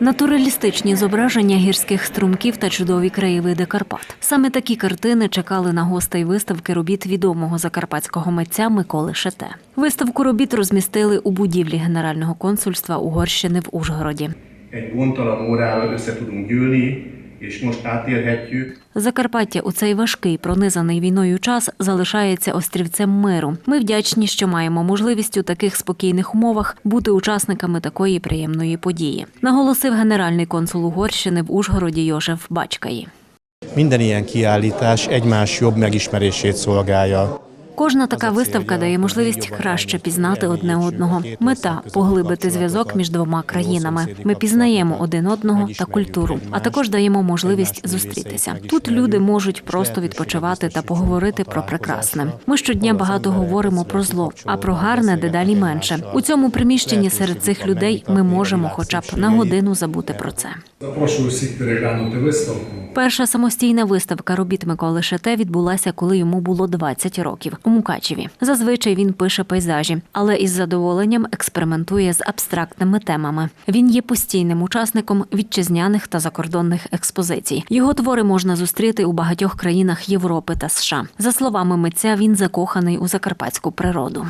Натуралістичні зображення гірських струмків та чудові краєвиди Карпат. Саме такі картини чекали на гостей виставки робіт відомого закарпатського митця Миколи Шете. Виставку робіт розмістили у будівлі Генерального консульства Угорщини в Ужгороді. egy és most átélhetjük, Закарпаття у цей важкий пронизаний війною час залишається острівцем миру. Ми вдячні, що маємо можливість у таких спокійних умовах бути учасниками такої приємної події. Наголосив генеральний консул Угорщини в Ужгороді Йожеф Бачкаї. Minden ilyen kiállítás egymás jobb megismerését szolgálja. Кожна така виставка дає можливість краще пізнати одне одного. Мета поглибити зв'язок між двома країнами. Ми пізнаємо один одного та культуру, а також даємо можливість зустрітися. Тут люди можуть просто відпочивати та поговорити про прекрасне. Ми щодня багато говоримо про зло, а про гарне дедалі менше. У цьому приміщенні серед цих людей ми можемо, хоча б на годину забути про це. Запрошую всіх переглянути виставку. Перша самостійна виставка робіт Миколи Шете відбулася, коли йому було 20 років у Мукачеві. Зазвичай він пише пейзажі, але із задоволенням експериментує з абстрактними темами. Він є постійним учасником вітчизняних та закордонних експозицій. Його твори можна зустріти у багатьох країнах Європи та США. За словами митця, він закоханий у закарпатську природу.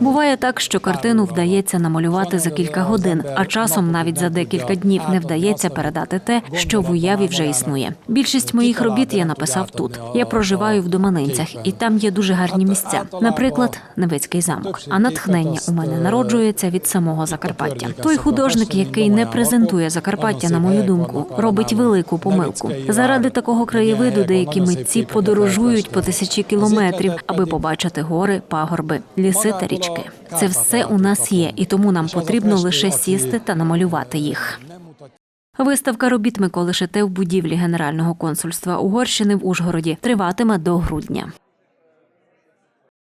Буває так, що картину вдається намалювати за кілька годин, а часом навіть за декілька днів не вдається передати те, що в уяві вже існує. Більшість моїх робіт я написав тут. Я проживаю в Доманинцях, і там є дуже гарні місця. Наприклад, Невицький замок. А натхнення у мене народжується від самого Закарпаття. Той художник, який не презентує Закарпаття, на мою думку, робить велику помилку. Заради такого краєвиду деякі митці подорожують по тисячі кілометрів, аби побачити гори, пагорби, ліси та річки. Це все у нас є, і тому нам потрібно лише сісти та намалювати їх. Виставка робіт Миколи Шете в будівлі Генерального консульства Угорщини в Ужгороді триватиме до грудня.